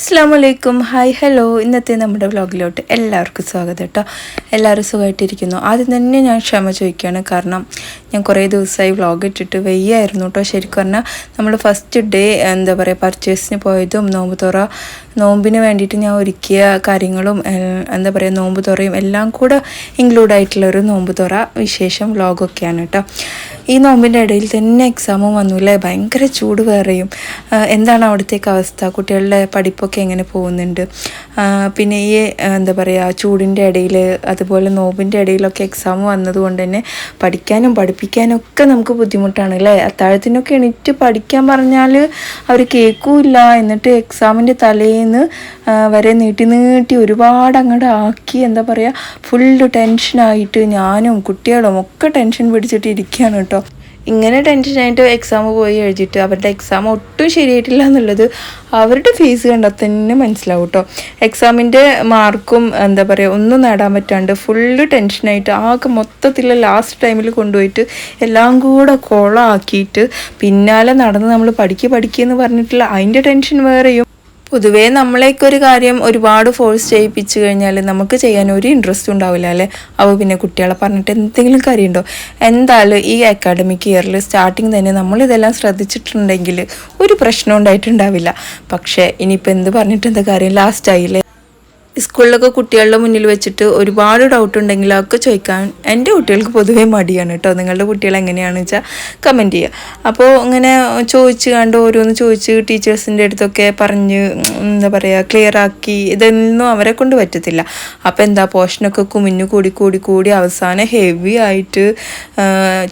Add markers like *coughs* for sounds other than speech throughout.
അസ്സാം വലൈക്കും hi hello ഇന്നത്തെ നമ്മുടെ വ്ലോഗിലോട്ട് എല്ലാവർക്കും സ്വാഗതം കേട്ടോ എല്ലാവരും സുഖമായിട്ടിരിക്കുന്നു ആദ്യം തന്നെ ഞാൻ ക്ഷമ ചോദിക്കുകയാണ് കാരണം ഞാൻ കുറേ ദിവസമായി വ്ലോഗ് ഇട്ടിട്ട് വെയ്യായിരുന്നു കേട്ടോ ശരിക്കും പറഞ്ഞാൽ നമ്മൾ ഫസ്റ്റ് ഡേ എന്താ പറയുക പർച്ചേസിന് പോയതും നോമ്പ് തുറ നോമ്പിന് വേണ്ടിയിട്ട് ഞാൻ ഒരുക്കിയ കാര്യങ്ങളും എന്താ പറയുക നോമ്പ് തുറയും എല്ലാം കൂടെ ഇൻക്ലൂഡ് ആയിട്ടുള്ള ഒരു നോമ്പ് തുറ വിശേഷം വ്ലോഗൊക്കെയാണ് കേട്ടോ ഈ നോമ്പിന്റെ ഇടയിൽ തന്നെ എക്സാമും വന്നുല്ലേ ഭയങ്കര ചൂട് വേറെയും. എന്താണ് അവിടുത്തേക്ക് അവസ്ഥ? കുട്ടികളുടെ പഠിപ്പൊക്കെ എങ്ങനെ പോകുന്നുണ്ട്? പിന്നെ ഈ എന്താ പറയുക ചൂടിന്റെ ഇടയിൽ അതുപോലെ നോമ്പിന്റെ ഇടയിലൊക്കെ എക്സാം വന്നതുകൊണ്ട് തന്നെ പഠിക്കാനും പഠിപ്പിക്കാനും ഒക്കെ നമുക്ക് ബുദ്ധിമുട്ടാണ് അല്ലേ അത്താഴത്തിനൊക്കെ എണീറ്റ് പഠിക്കാൻ പറഞ്ഞാൽ അവർ കേൾക്കൂല എന്നിട്ട് എക്സാമിന്റെ തലേന്ന് വരെ നീട്ടി നീട്ടി ഒരുപാട് അങ്ങോട്ട് ആക്കി എന്താ പറയുക ഫുള്ള് ടെൻഷനായിട്ട് ഞാനും കുട്ടികളും ഒക്കെ ടെൻഷൻ പിടിച്ചിട്ട് ഇരിക്കുകയാണ് കേട്ടോ. ഇങ്ങനെ ടെൻഷനായിട്ട് എക്സാം പോയി എഴുതിയിട്ട് അവരുടെ എക്സാം ഒട്ടും ശരിയായിട്ടില്ല എന്നുള്ളത് അവരുടെ ഫീസ് കണ്ടാൽ തന്നെ മനസ്സിലാവും കേട്ടോ. എക്സാമിന്റെ മാർക്കും എന്താ പറയുക ഒന്നും നേടാൻ പറ്റാണ്ട് ഫുള്ള് ടെൻഷനായിട്ട് ആകെ മൊത്തത്തിൽ ലാസ്റ്റ് ടൈമിൽ കൊണ്ടുപോയിട്ട് എല്ലാം കൂടെ കുളമാക്കിയിട്ട് പിന്നാലെ നടന്ന് നമ്മൾ പഠിക്കുക പഠിക്കുക എന്ന് പറഞ്ഞിട്ടില്ല അതിന്റെ ടെൻഷൻ വേറെയും പൊതുവേ നമ്മളെയൊക്കെ ഒരു കാര്യം ഒരുപാട് ഫോഴ്സ് ചെയ്യിപ്പിച്ചു കഴിഞ്ഞാൽ നമുക്ക് ചെയ്യാൻ ഒരു ഇൻട്രസ്റ്റ് ഉണ്ടാവില്ല അല്ലേ? അപ്പോൾ പിന്നെ കുട്ടികളെ പറഞ്ഞിട്ട് എന്തെങ്കിലും കാര്യമുണ്ടോ? എന്തായാലും ഈ അക്കാഡമിക് ഇയറിൽ സ്റ്റാർട്ടിങ് തന്നെ നമ്മളിതെല്ലാം ശ്രദ്ധിച്ചിട്ടുണ്ടെങ്കിൽ ഒരു പ്രശ്നം ഉണ്ടായിട്ടുണ്ടാവില്ല. പക്ഷേ ഇനിയിപ്പോൾ എന്ത് പറഞ്ഞിട്ട് എന്താ കാര്യം? ലാസ്റ്റ് ആയില്ലേ? സ്കൂളിലൊക്കെ കുട്ടികളുടെ മുന്നിൽ വെച്ചിട്ട് ഒരുപാട് ഡൗട്ട് ഉണ്ടെങ്കിൽ അതൊക്കെ ചോദിക്കാൻ എന്റെ കുട്ടികൾക്ക് പൊതുവേ മടിയാണ് കേട്ടോ നിങ്ങളുടെ കുട്ടികൾ എങ്ങനെയാണെന്ന് വെച്ചാൽ കമന്റ് ചെയ്യുക അപ്പോൾ ഇങ്ങനെ ചോദിച്ച് കണ്ട് ഓരോന്ന് ചോദിച്ച് ടീച്ചേഴ്സിന്റെ അടുത്തൊക്കെ പറഞ്ഞ് എന്താ പറയുക ക്ലിയർ ആക്കി ഇതൊന്നും അവരെ കൊണ്ട് പറ്റത്തില്ല. അപ്പോൾ എന്താ പോഷനൊക്കെ കുമിഞ്ഞു കൂടി കൂടി കൂടി അവസാനം ഹെവി ആയിട്ട്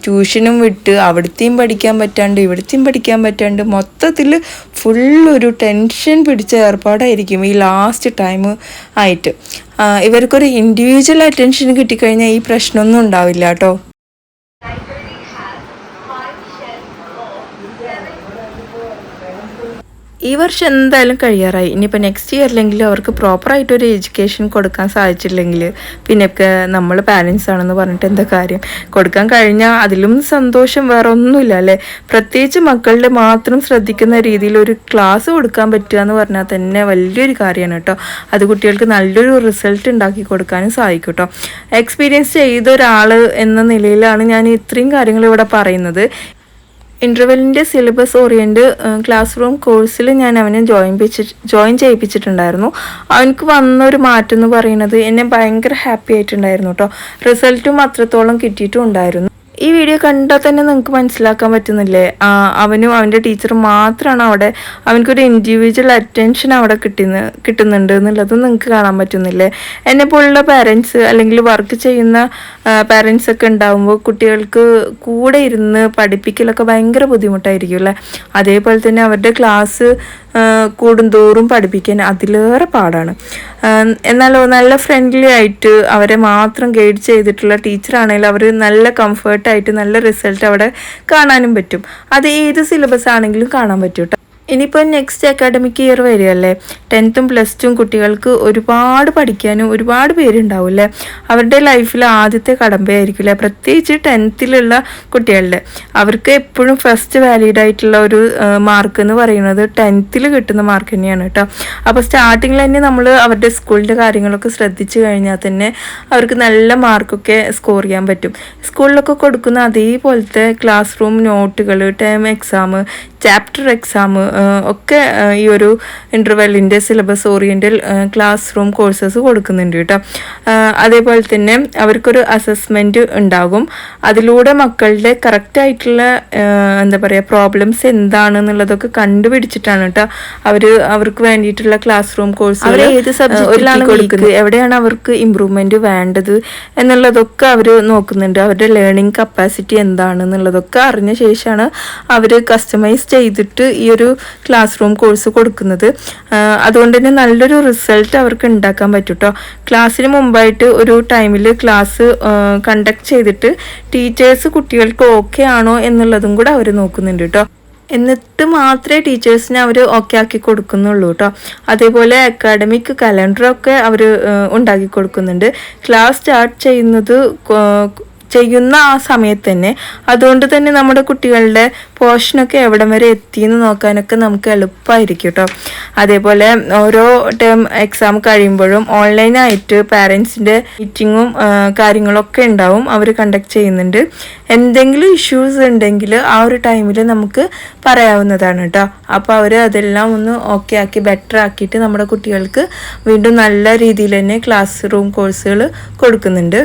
ട്യൂഷനും വിട്ട് അവിടുത്തെയും പഠിക്കാൻ പറ്റാണ്ട് ഇവിടുത്തെയും പഠിക്കാൻ പറ്റാണ്ട് മൊത്തത്തിൽ ഫുള്ളൊരു ടെൻഷൻ പിടിച്ച ഏർപ്പാടായിരിക്കും. ഈ ലാസ്റ്റ് ടൈം ആയിട്ട്. ഇവർക്കൊരു ഇൻഡിവിജ്വൽ അറ്റൻഷൻ കിട്ടിക്കഴിഞ്ഞാൽ ഈ പ്രശ്നമൊന്നും ഉണ്ടാവില്ല കേട്ടോ. ഈ വർഷം എന്തായാലും കഴിയാറായി. ഇനിയിപ്പോൾ നെക്സ്റ്റ് ഇയറിലെങ്കിലും അവർക്ക് പ്രോപ്പറായിട്ട് ഒരു എഡ്യൂക്കേഷൻ കൊടുക്കാൻ സാധിച്ചില്ലെങ്കിൽ പിന്നെ നമ്മൾ പാരൻസ് ആണെന്ന് പറഞ്ഞിട്ട് എന്താ കാര്യം? കൊടുക്കാൻ കഴിഞ്ഞാൽ അതിലും സന്തോഷം വേറെ ഒന്നുമില്ല അല്ലേ? പ്രത്യേകിച്ച് മക്കളുടെ മാത്രം ശ്രദ്ധിക്കുന്ന രീതിയിൽ ഒരു ക്ലാസ് കൊടുക്കാൻ പറ്റുക എന്ന് പറഞ്ഞാൽ തന്നെ വലിയൊരു കാര്യമാണ് കേട്ടോ. അത് കുട്ടികൾക്ക് നല്ലൊരു റിസൾട്ട് ഉണ്ടാക്കി കൊടുക്കാനും സാധിക്കും കേട്ടോ. എക്സ്പീരിയൻസ് ചെയ്ത ഒരാൾ എന്ന നിലയിലാണ് ഞാൻ ഇത്രയും കാര്യങ്ങൾ ഇവിടെ പറയുന്നത്. ഇന്റർവെല്ലിന്റെ സിലബസ് ഓറിയന്റ് ക്ലാസ് റൂം കോഴ്സിൽ ഞാൻ അവനെ ജോയിൻ ജോയിൻ ചെയ്യിപ്പിച്ചിട്ടുണ്ടായിരുന്നു. അവനക്ക് വന്ന ഒരു മാറ്റം എന്ന് പറയുന്നത് എന്നെ ഭയങ്കര ഹാപ്പി ആയിട്ടുണ്ടായിരുന്നു കേട്ടോ റിസൾട്ടും അത്രത്തോളം കിട്ടിയിട്ടും ഉണ്ടായിരുന്നു. ഈ വീഡിയോ കണ്ടാൽ തന്നെ നിങ്ങൾക്ക് മനസ്സിലാക്കാൻ പറ്റുന്നില്ലേ? അവനും അവന്റെ ടീച്ചറും മാത്രമാണ് അവിടെ. അവനക്കൊരു ഇൻഡിവിജ്വൽ അറ്റൻഷൻ അവിടെ കിട്ടുന്ന കിട്ടുന്നുണ്ട് എന്നുള്ളത് നിങ്ങൾക്ക് കാണാൻ പറ്റുന്നില്ലേ? എന്നെ പോലുള്ള പാരൻസ് അല്ലെങ്കിൽ വർക്ക് ചെയ്യുന്ന പാരൻസ് ഒക്കെ ഉണ്ടാകുമ്പോൾ കുട്ടികൾക്ക് കൂടെ ഇരുന്ന് പഠിപ്പിക്കലൊക്കെ ഭയങ്കര ബുദ്ധിമുട്ടായിരിക്കും അല്ലേ? അതേപോലെ തന്നെ അവരുടെ ക്ലാസ് കൂടുന്തോറും പഠിപ്പിക്കാൻ അതിലേറെ പാടാണ്. എന്നാൽ നല്ല ഫ്രണ്ട്ലി ആയിട്ട് അവരെ മാത്രം ഗൈഡ് ചെയ്തിട്ടുള്ള ടീച്ചറാണെങ്കിൽ അവർ നല്ല കംഫർട്ടായിട്ട് നല്ല റിസൾട്ട് അവിടെ കാണാനും പറ്റും. അത് ഏത് സിലബസ് ആണെങ്കിലും കാണാൻ പറ്റും ഇനിയിപ്പോൾ നെക്സ്റ്റ് അക്കാഡമിക് ഇയർ വരികയല്ലേ? ടെൻത്തും പ്ലസ് ടുവും കുട്ടികൾക്ക് ഒരുപാട് പഠിക്കാനും ഒരുപാട് പേരുണ്ടാവും അല്ലേ അവരുടെ ലൈഫിൽ ആദ്യത്തെ കടമ്പയായിരിക്കും അല്ലേ പ്രത്യേകിച്ച് ടെൻത്തിലുള്ള കുട്ടികളുടെ. അവർക്ക് എപ്പോഴും ഫസ്റ്റ് വാലിഡ് ആയിട്ടുള്ള ഒരു മാർക്ക് എന്ന് പറയുന്നത് ടെൻത്തിൽ കിട്ടുന്ന മാർക്ക് തന്നെയാണ് കേട്ടോ. അപ്പോൾ സ്റ്റാർട്ടിങ്ങിൽ തന്നെ നമ്മൾ അവരുടെ സ്കൂളിന്റെ കാര്യങ്ങളൊക്കെ ശ്രദ്ധിച്ചു കഴിഞ്ഞാൽ തന്നെ അവർക്ക് നല്ല മാർക്കൊക്കെ സ്കോർ ചെയ്യാൻ പറ്റും. സ്കൂളിലൊക്കെ കൊടുക്കുന്ന അതേപോലത്തെ ക്ലാസ് റൂം നോട്ടുകൾ ടേം എക്സാം ചാപ്റ്റർ എക്സാം ഒക്കെ ഈ ഒരു ഇന്റർവെല്ലിന്റെ syllabus oriental class room courses കൊടുക്കുന്നുണ്ട് കേട്ടോ. അതേപോലെ തന്നെ അവർക്കൊരു അസസ്മെന്റ് ഉണ്ടാകും. അതിലൂടെ മക്കളുടെ കറക്റ്റായിട്ടുള്ള എന്താ പറയുക പ്രോബ്ലംസ് എന്താണെന്നുള്ളതൊക്കെ കണ്ടുപിടിച്ചിട്ടാണ് കേട്ടോ അവർ അവർക്ക് വേണ്ടിയിട്ടുള്ള ക്ലാസ് റൂം കോഴ്സ് അവർ ഏത് സബ്ജക്റ്റിലാണ് കൊടുക്കുന്നത്. എവിടെയാണ് അവർക്ക് ഇമ്പ്രൂവ്മെന്റ് വേണ്ടത് എന്നുള്ളതൊക്കെ അവർ നോക്കുന്നുണ്ട്. അവരുടെ ലേണിംഗ് കപ്പാസിറ്റി എന്താണെന്നുള്ളതൊക്കെ അറിഞ്ഞ ശേഷമാണ് അവർ കസ്റ്റമൈസ് ചെയ്തിട്ട് ഈ ഒരു ക്ലാസ് റൂം കോഴ്സ് കൊടുക്കുന്നത്. അതുകൊണ്ട് തന്നെ നല്ലൊരു റിസൾട്ട് അവർക്ക് ഉണ്ടാക്കാൻ പറ്റും കേട്ടോ ക്ലാസ്സിന് മുമ്പായിട്ട് ഒരു ടൈമിൽ ക്ലാസ് കണ്ടക്ട് ചെയ്തിട്ട് ടീച്ചേഴ്സ് കുട്ടികൾക്ക് ഓക്കെ ആണോ എന്നുള്ളതും കൂടെ അവർ നോക്കുന്നുണ്ട് കേട്ടോ എന്നിട്ട് മാത്രമേ ടീച്ചേഴ്സിനെ അവർ ഓക്കെ ആക്കി കൊടുക്കുന്നുള്ളൂ കേട്ടോ അതേപോലെ അക്കാഡമിക് കലണ്ടറൊക്കെ അവർ ഉണ്ടാക്കി കൊടുക്കുന്നുണ്ട്. ക്ലാസ് സ്റ്റാർട്ട് ചെയ്യുന്നത് ചെയ്യുന്ന ആ സമയത്ത് തന്നെ. അതുകൊണ്ട് തന്നെ നമ്മുടെ കുട്ടികളുടെ പോർഷനൊക്കെ എവിടം വരെ എത്തിയെന്ന് നോക്കാനൊക്കെ നമുക്ക് എളുപ്പമായിരിക്കും കേട്ടോ അതേപോലെ ഓരോ ടേം എക്സാം കഴിയുമ്പോഴും ഓൺലൈനായിട്ട് പാരൻസിന്റെ മീറ്റിങ്ങും കാര്യങ്ങളൊക്കെ ഉണ്ടാവും. അവർ കണ്ടക്ട് ചെയ്യുന്നുണ്ട്. എന്തെങ്കിലും ഇഷ്യൂസ് ഉണ്ടെങ്കിൽ ആ ഒരു ടൈമിൽ നമുക്ക് പറയാവുന്നതാണ് കേട്ടോ അപ്പോൾ അവർ അതെല്ലാം ഒന്ന് ഓക്കെ ആക്കി ബെറ്റർ ആക്കിയിട്ട് നമ്മുടെ കുട്ടികൾക്ക് വീണ്ടും നല്ല രീതിയിൽ തന്നെ ക്ലാസ് റൂം കോഴ്സുകൾ കൊടുക്കുന്നുണ്ട്.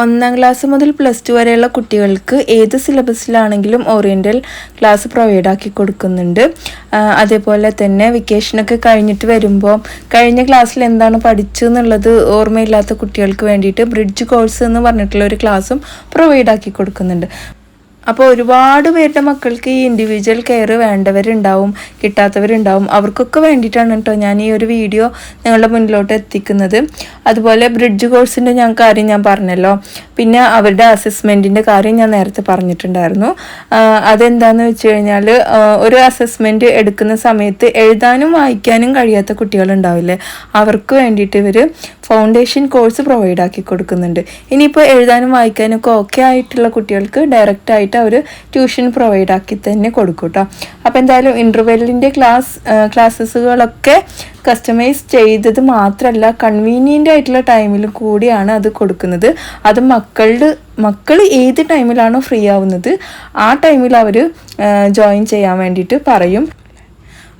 ഒന്നാം ക്ലാസ് മുതൽ പ്ലസ് ടു വരെയുള്ള കുട്ടികൾക്ക് ഏത് സിലബസിലാണെങ്കിലും ഓറിയന്റൽ ക്ലാസ് പ്രൊവൈഡ് ആക്കി കൊടുക്കുന്നുണ്ട്. അതേപോലെ തന്നെ വെക്കേഷനൊക്കെ കഴിഞ്ഞിട്ട് വരുമ്പോൾ കഴിഞ്ഞ ക്ലാസ്സിൽ എന്താണ് പഠിച്ചു എന്നുള്ളത് ഓർമ്മയില്ലാത്ത കുട്ടികൾക്ക് വേണ്ടിയിട്ട് ബ്രിഡ്ജ് കോഴ്സ് എന്ന് പറഞ്ഞിട്ടുള്ള ഒരു ക്ലാസ്സും പ്രൊവൈഡ് ആക്കി കൊടുക്കുന്നുണ്ട്. അപ്പോൾ ഒരുപാട് പേരുടെ മക്കൾക്ക് ഈ ഇൻഡിവിജ്വൽ കെയർ വേണ്ടവരുണ്ടാവും കിട്ടാത്തവരുണ്ടാവും. അവർക്കൊക്കെ വേണ്ടിയിട്ടാണ് കേട്ടോ ഞാൻ ഈ ഒരു വീഡിയോ നിങ്ങളുടെ മുന്നിലോട്ട് എത്തിക്കുന്നത്. അതുപോലെ ബ്രിഡ്ജ് കോഴ്സിന്റെ ഞാൻ കാര്യം ഞാൻ പറഞ്ഞല്ലോ. പിന്നെ അവരുടെ അസസ്മെന്റിന്റെ കാര്യം ഞാൻ നേരത്തെ പറഞ്ഞിട്ടുണ്ടായിരുന്നു. അതെന്താണെന്ന് വെച്ച് കഴിഞ്ഞാൽ ഒരു അസസ്മെന്റ് എടുക്കുന്ന സമയത്ത് എഴുതാനും വായിക്കാനും കഴിയാത്ത കുട്ടികളുണ്ടാവില്ലേ? അവർക്ക് വേണ്ടിയിട്ട് ഇവർ ഫൗണ്ടേഷൻ കോഴ്സ് പ്രൊവൈഡ് ആക്കി കൊടുക്കുന്നുണ്ട്. ഇനിയിപ്പോൾ എഴുതാനും വായിക്കാനും ഒക്കെ ഓക്കെ ആയിട്ടുള്ള കുട്ടികൾക്ക് ഡയറക്റ്റ് ആയിട്ട് അവർ ട്യൂഷൻ പ്രൊവൈഡ് ആക്കി തന്നെ കൊടുക്കും കേട്ടോ അപ്പോൾ എന്തായാലും ഇന്റർവെല്ലിന്റെ ക്ലാസ് ക്ലാസ്സസുകളൊക്കെ കസ്റ്റമൈസ് ചെയ്തത് മാത്രമല്ല കൺവീനിയന്റ് ആയിട്ടുള്ള ടൈമിൽ കൂടിയാണ് അത് കൊടുക്കുന്നത്. അത് മക്കളുടെ മക്കൾ ഏത് ടൈമിലാണോ ഫ്രീ ആവുന്നത് ആ ടൈമിൽ അവർ ജോയിൻ ചെയ്യാൻ വേണ്ടിയിട്ട് പറയും.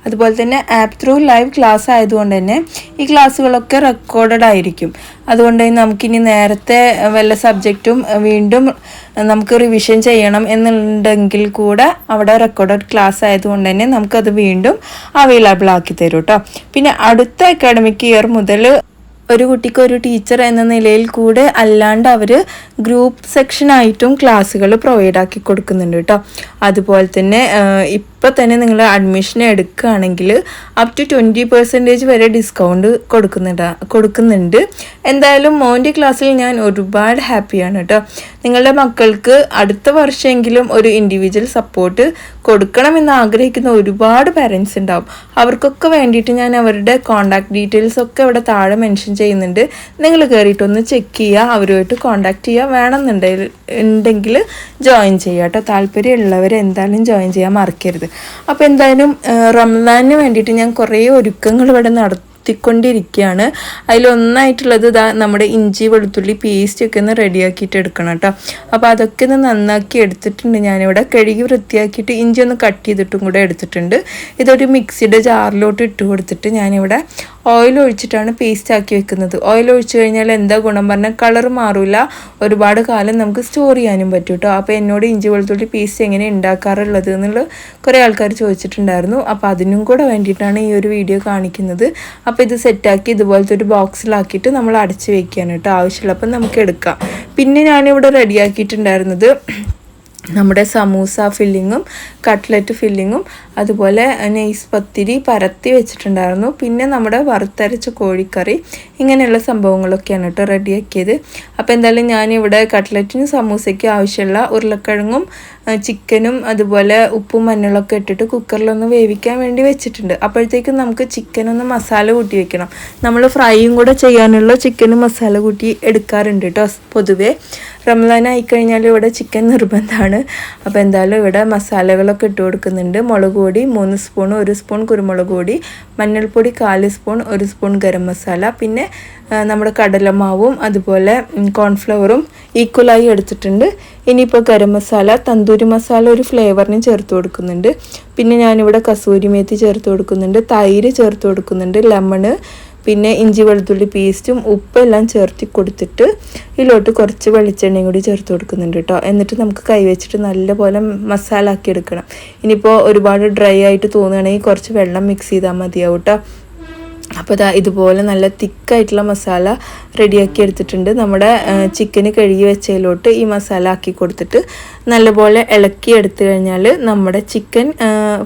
അതുപോലെ തന്നെ ആപ്പ് ത്രൂ ലൈവ് ക്ലാസ് ആയതുകൊണ്ട് തന്നെ ഈ ക്ലാസ്സുകളൊക്കെ റെക്കോർഡഡ് ആയിരിക്കും. അതുകൊണ്ട് തന്നെ നമുക്കിനി നേരത്തെ വല്ല സബ്ജക്റ്റും വീണ്ടും നമുക്ക് റിവിഷൻ ചെയ്യണം എന്നുണ്ടെങ്കിൽ കൂടെ അവിടെ റെക്കോർഡഡ് ക്ലാസ് ആയതുകൊണ്ട് തന്നെ നമുക്കത് വീണ്ടും അവൈലബിൾ ആക്കി തരും കേട്ടോ പിന്നെ അടുത്ത അക്കാഡമിക് ഇയർ മുതൽ ഒരു കുട്ടിക്ക് ഒരു ടീച്ചർ എന്ന നിലയിൽ കൂടെ അല്ലാണ്ട് അവർ ഗ്രൂപ്പ് സെക്ഷനായിട്ടും ക്ലാസ്സുകൾ പ്രൊവൈഡ് ആക്കി കൊടുക്കുന്നുണ്ട് കേട്ടോ അതുപോലെ തന്നെ ഇപ്പോൾ തന്നെ നിങ്ങൾ അഡ്മിഷൻ എടുക്കുകയാണെങ്കിൽ അപ് ടു ട്വന്റി പെർസെന്റേജ് വരെ ഡിസ്കൗണ്ട് കൊടുക്കുന്നുണ്ട് കൊടുക്കുന്നുണ്ട്. എന്തായാലും മോന്റെ ക്ലാസ്സിൽ ഞാൻ ഒരുപാട് ഹാപ്പിയാണ് കേട്ടോ നിങ്ങളുടെ മക്കൾക്ക് അടുത്ത വർഷമെങ്കിലും ഒരു ഇൻഡിവിജ്വൽ സപ്പോർട്ട് കൊടുക്കണമെന്ന് ആഗ്രഹിക്കുന്ന ഒരുപാട് പാരൻസ് ഉണ്ടാവും. അവർക്കൊക്കെ വേണ്ടിയിട്ട് ഞാൻ അവരുടെ കോണ്ടാക്ട് ഡീറ്റെയിൽസ് ഒക്കെ ഇവിടെ താഴെ മെൻഷൻ ചെയ്യുന്നുണ്ട്. നിങ്ങൾ കയറിയിട്ടൊന്ന് ചെക്ക് ചെയ്യുക. അവരുമായിട്ട് കോണ്ടാക്ട് ചെയ്യുക. വേണമെന്നുണ്ടെങ്കിൽ ഉണ്ടെങ്കിൽ ജോയിൻ ചെയ്യുക കേട്ടോ. താല്പര്യമുള്ളവർ എന്തായാലും ജോയിൻ ചെയ്യാൻ മറക്കരുത്. അപ്പോൾ എന്തായാലും റംസാനിന് വേണ്ടിയിട്ട് ഞാൻ കുറേ ഒരുക്കങ്ങൾ ഇവിടെ നടത്തി എത്തിക്കൊണ്ടിരിക്കുകയാണ് അതിലൊന്നായിട്ടുള്ളത് ഇതാ നമ്മുടെ ഇഞ്ചി വെളുത്തുള്ളി പേസ്റ്റ് ഒക്കെ ഒന്ന് റെഡിയാക്കിയിട്ട് എടുക്കണം കേട്ടോ. അപ്പോൾ അതൊക്കെ ഒന്ന് നന്നാക്കി എടുത്തിട്ടുണ്ട് ഞാനിവിടെ. കഴുകി വൃത്തിയാക്കിയിട്ട് ഇഞ്ചി ഒന്ന് കട്ട് ചെയ്തിട്ടും കൂടെ എടുത്തിട്ടുണ്ട്. ഇതൊരു മിക്സിയുടെ ജാറിലോട്ട് ഇട്ട് കൊടുത്തിട്ട് ഞാനിവിടെ ഓയിൽ ഒഴിച്ചിട്ടാണ് പേസ്റ്റ് ആക്കി വെക്കുന്നത്. ഓയിൽ ഒഴിച്ചു കഴിഞ്ഞാൽ എന്താ ഗുണം പറഞ്ഞാൽ കളർ മാറില്ല ഒരുപാട് കാലം നമുക്ക് സ്റ്റോർ ചെയ്യാനും പറ്റും കേട്ടോ അപ്പോൾ എന്നോട് ഇഞ്ചി വെളുത്തുള്ളി പേസ്റ്റ് എങ്ങനെ ഉണ്ടാക്കാറുള്ളത് എന്നുള്ള കുറേ ആൾക്കാർ ചോദിച്ചിട്ടുണ്ടായിരുന്നു. അപ്പോൾ അതിനും കൂടെ വേണ്ടിയിട്ടാണ് ഈ ഒരു വീഡിയോ കാണിക്കുന്നത്. അപ്പോൾ ഇത് സെറ്റാക്കി ഇതുപോലത്തെ ഒരു ബോക്സിലാക്കിയിട്ട് നമ്മൾ അടച്ച് വെക്കുകയാണ് കേട്ടോ ആവശ്യമുള്ളപ്പം നമുക്ക് എടുക്കാം. പിന്നെ ഞാനിവിടെ റെഡിയാക്കിയിട്ടുണ്ടായിരുന്നത് നമ്മുടെ സമൂസ ഫില്ലിങ്ങും കട്ട്ലറ്റ് ഫില്ലിങ്ങും അതുപോലെ നെയ്സ് പത്തിരി പരത്തി വെച്ചിട്ടുണ്ടായിരുന്നു. പിന്നെ നമ്മുടെ വറുത്തരച്ച കോഴിക്കറി ഇങ്ങനെയുള്ള സംഭവങ്ങളൊക്കെയാണ് കേട്ടോ റെഡിയാക്കിയത്. അപ്പോൾ എന്തായാലും ഞാനിവിടെ കട്ട്ലറ്റിനും സമൂസയ്ക്കും ആവശ്യമുള്ള ഉരുളക്കിഴങ്ങും ചിക്കനും അതുപോലെ ഉപ്പും മഞ്ഞളൊക്കെ ഇട്ടിട്ട് കുക്കറിലൊന്ന് വേവിക്കാൻ വേണ്ടി വെച്ചിട്ടുണ്ട്. അപ്പോഴത്തേക്കും നമുക്ക് ചിക്കനൊന്ന് മസാല കൂട്ടി വെക്കണം. നമ്മൾ ഫ്രൈയും കൂടെ ചെയ്യാനുള്ള ചിക്കനും മസാല കൂട്ടി എടുക്കാറുണ്ട് കേട്ടോ പൊതുവേ. റംസാൻ ആയിക്കഴിഞ്ഞാൽ ഇവിടെ ചിക്കൻ നിർബന്ധമാണ്. അപ്പോൾ എന്തായാലും ഇവിടെ മസാലകളൊക്കെ ഇട്ട് കൊടുക്കുന്നുണ്ട്. മുളക് പൊടി മൂന്ന് സ്പൂൺ ഒരു സ്പൂൺ കുരുമുളക് പൊടി മഞ്ഞൾപ്പൊടി കാൽ സ്പൂൺ ഒരു സ്പൂൺ ഗരം മസാല. പിന്നെ നമ്മുടെ കടലമാവും അതുപോലെ കോൺഫ്ലവറും ഈക്വലായി എടുത്തിട്ടുണ്ട്. ഇനിയിപ്പോൾ ഗരം മസാല തന്തൂരി മസാല ഒരു ഫ്ലേവറിന് ചേർത്ത് കൊടുക്കുന്നുണ്ട്. പിന്നെ ഞാനിവിടെ കസൂരി മേത്തി ചേർത്ത് കൊടുക്കുന്നുണ്ട്. തൈര് ചേർത്ത് കൊടുക്കുന്നുണ്ട്. ലെമണ് പിന്നെ ഇഞ്ചി വെളുത്തുള്ളി പേസ്റ്റും ഉപ്പെല്ലാം ചേർത്തി കൊടുത്തിട്ട് ഇതിലോട്ട് കുറച്ച് വെളിച്ചെണ്ണയും കൂടി ചേർത്ത് കൊടുക്കുന്നുണ്ട് കേട്ടോ. എന്നിട്ട് നമുക്ക് കൈവച്ചിട്ട് നല്ലപോലെ മസാല ആക്കി എടുക്കണം. ഇനിയിപ്പോൾ ഒരുപാട് ഡ്രൈ ആയിട്ട് തോന്നുകയാണെങ്കിൽ കുറച്ച് വെള്ളം മിക്സ് ചെയ്താൽ മതിയാവും കേട്ടോ. അപ്പോൾ ഇതാ ഇതുപോലെ നല്ല തിക്കായിട്ടുള്ള മസാല റെഡിയാക്കി എടുത്തിട്ടുണ്ട്. നമ്മുടെ ചിക്കന് കഴുകി വെച്ചതിലോട്ട് ഈ മസാല ആക്കി കൊടുത്തിട്ട് നല്ലപോലെ ഇളക്കി എടുത്തു കഴിഞ്ഞാൽ നമ്മുടെ ചിക്കൻ